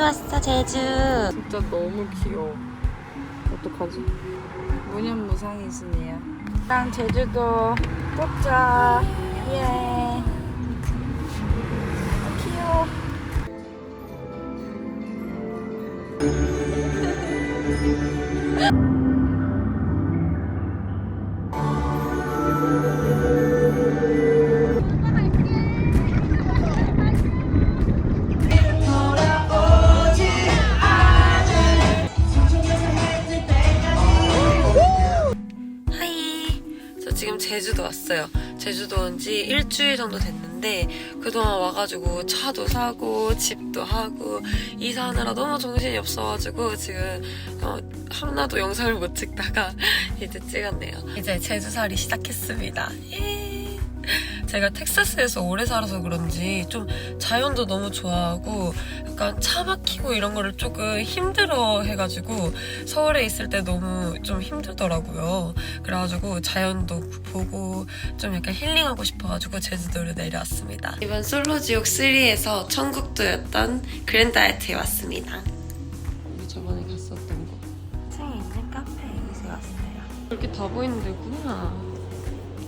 제주 왔어 제주 진짜 너무 귀여워. 어떡하지? 무념무상이시네요. 일단 제주도 뽑자. 예. 왔어요. 제주도 온 지 일주일 정도 됐는데 그동안 와가지고 차도 사고 집도 하고 이사하느라 너무 정신이 없어가지고 지금 어, 하나도 영상을 못 찍다가 이제 찍었네요. 이제 제주살이 시작했습니다. 예. 제가 텍사스에서 오래 살아서 그런지 좀 자연도 너무 좋아하고 약간 차 막히고 이런 거를 조금 힘들어 해가지고 서울에 있을 때 너무 좀 힘들더라고요. 그래가지고 자연도 보고 좀 약간 힐링하고 싶어가지고 제주도를 내려왔습니다. 이번 솔로지옥 3에서 천국도였던 그랜다이트에 왔습니다. 우리 저번에 갔었던 곳. 층에 있는 카페에 왔어요. 이렇게 다 보이는 데구나.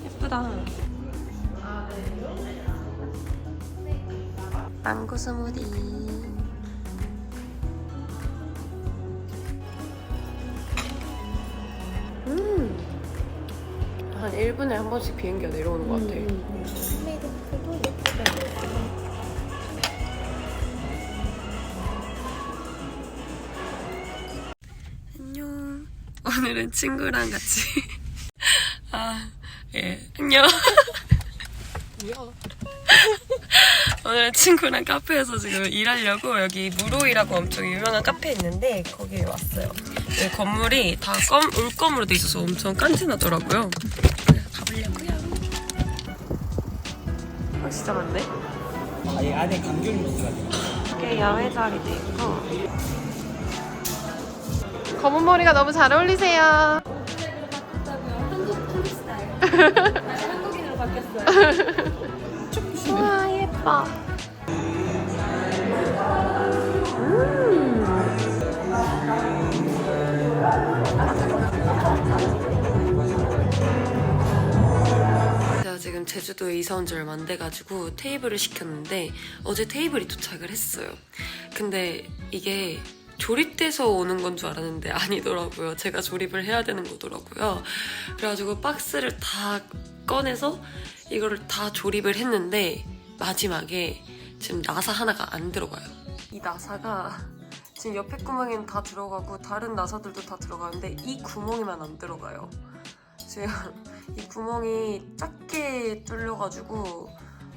예쁘다. 망고 스무디. 음. 한 1분에 한 번씩 비행기가 내려오는 것 같아. 안녕. 오늘은 친구랑 같이. 아, 예. 안녕. 오늘은 친구랑 카페에서 지금 일하려고 여기 무로이라고 엄청 유명한 카페 있는데 거기에 왔어요. 이 건물이 다 껌, 울껌으로 돼 있어서 엄청 깐진하더라고요. 그래서 가보려고요. 어, 진짜 많네. 아예 안에 감귤 무스가 들어. 이게 야외 자리도 있고. 검은 머리가 너무 잘 어울리세요. 우와 예뻐. 제가 지금 제주도에 이사 온 지 얼마 안 돼가지고 테이블을 시켰는데 어제 테이블이 도착을 했어요. 근데 이게 조립돼서 오는 건 줄 알았는데 아니더라고요. 제가 조립을 해야 되는 거더라고요. 그래가지고 박스를 다 꺼내서 이거를 다 조립을 했는데 마지막에 지금 나사 하나가 안 들어가요. 이 나사가 지금 옆에 구멍에는 다 들어가고 다른 나사들도 다 들어가는데 이 구멍에만 안 들어가요. 지금 이 구멍이 작게 뚫려가지고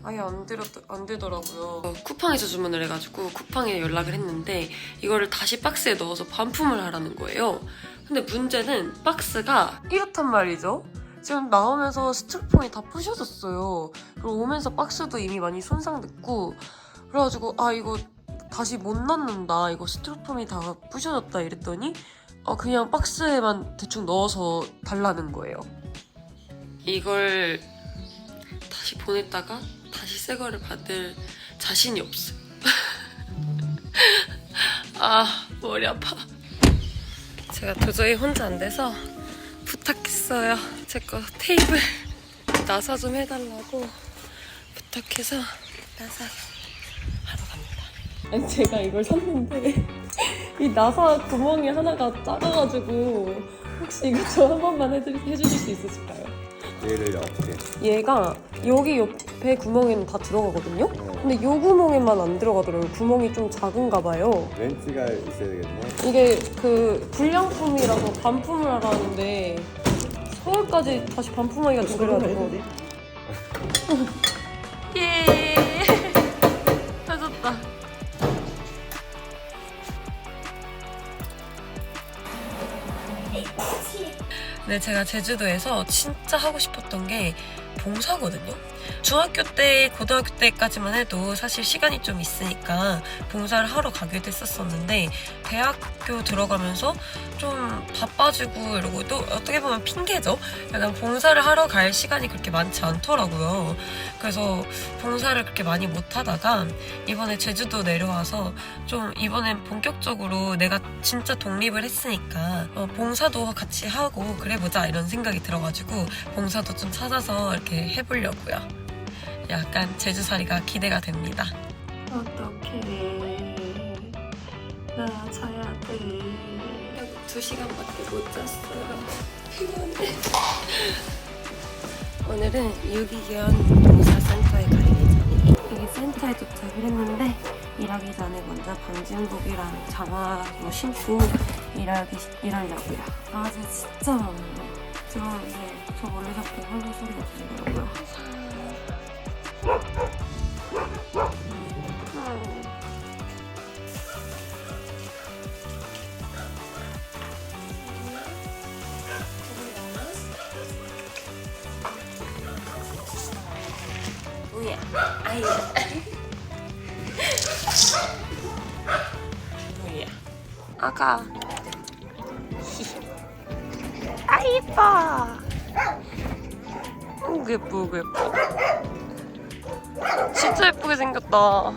아예 안, 들었, 안 되더라고요. 어, 쿠팡에서 주문을 해가지고 쿠팡에 연락을 했는데 이거를 다시 박스에 넣어서 반품을 하라는 거예요. 근데 문제는 박스가 이렇단 말이죠. 지금 나오면서 스티로폼이 다 부셔졌어요. 그리고 오면서 박스도 이미 많이 손상됐고 그래가지고 아 이거 다시 못 넣는다. 이거 스티로폼이 다 부셔졌다 이랬더니 어, 그냥 박스에만 대충 넣어서 달라는 거예요. 이걸 다시 보냈다가 다시 새 거를 받을 자신이 없어요. 아, 머리 아파. 제가 도저히 혼자 안 돼서 부탁했어요. 제 거 테이블 나사 좀 해달라고 부탁해서 나사 하러 갑니다. 아니, 제가 이걸 샀는데 이 나사 구멍이 하나가 작아가지고 혹시 이거 저 한 번만 해주, 해주실 수 있으실까요? 얘를 어떻게? 얘가 여기 옆에 구멍에는 다 들어가거든요? 근데 요 구멍에만 안 들어가더라고요. 구멍이 좀 작은가 봐요. 렌치가 있어야 되겠네. 이게 그 불량품이라서 반품을 하라는데 서울까지 다시 반품하기가 좀 그래가지고 네 제가 제주도에서 진짜 하고 싶었던 게 봉사거든요 중학교 때, 고등학교 때까지만 해도 사실 시간이 좀 있으니까 봉사를 하러 가기도 했었었는데 대학교 들어가면서 좀 바빠지고 이러고 또 어떻게 보면 핑계죠. 약간 봉사를 하러 갈 시간이 그렇게 많지 않더라고요. 그래서 봉사를 그렇게 많이 못 하다가 이번에 제주도 내려와서 좀 이번엔 본격적으로 내가 진짜 독립을 했으니까 어, 봉사도 같이 하고 그래 보자 이런 생각이 들어가지고 봉사도 좀 찾아서 이렇게 해보려고요. 약간 제주살이가 기대가 됩니다. 어떡해. 나 자야 돼. 두 시간밖에 못 잤어요. 피곤해. 오늘은 유기견 봉사센터에 갈 예정이에요. 여기 센터에 도착을 했는데 일하기 전에 먼저 방진복이랑 장화 뭐 신고 일하기, 일하려고요. 아직 진짜 많아요. 들어오는데 저 멀리 자꾸 홀로 소리가 들리더라고요. 뭐야? 아이야. 뭐야? 아가. 아 이뻐. 오 예뻐, 오 예뻐. 진짜 예쁘게 생겼다.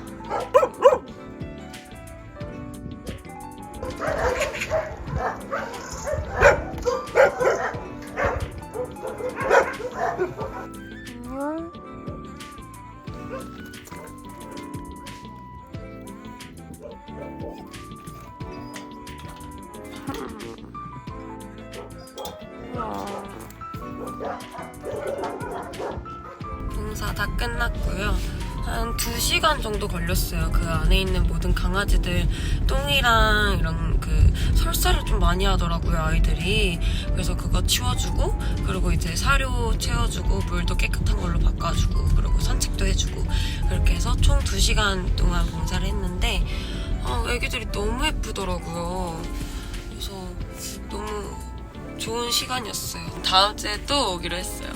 다 끝났고요. 한 2시간 정도 걸렸어요. 그 안에 있는 모든 강아지들 똥이랑 이런 그 설사를 좀 많이 하더라고요, 아이들이. 그래서 그거 치워주고, 그리고 이제 사료 채워주고, 물도 깨끗한 걸로 바꿔주고, 그리고 산책도 해주고, 그렇게 해서 총 2시간 동안 봉사를 했는데, 아, 애기들이 너무 예쁘더라고요. 그래서 너무 좋은 시간이었어요. 다음 주에 또 오기로 했어요.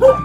Oh!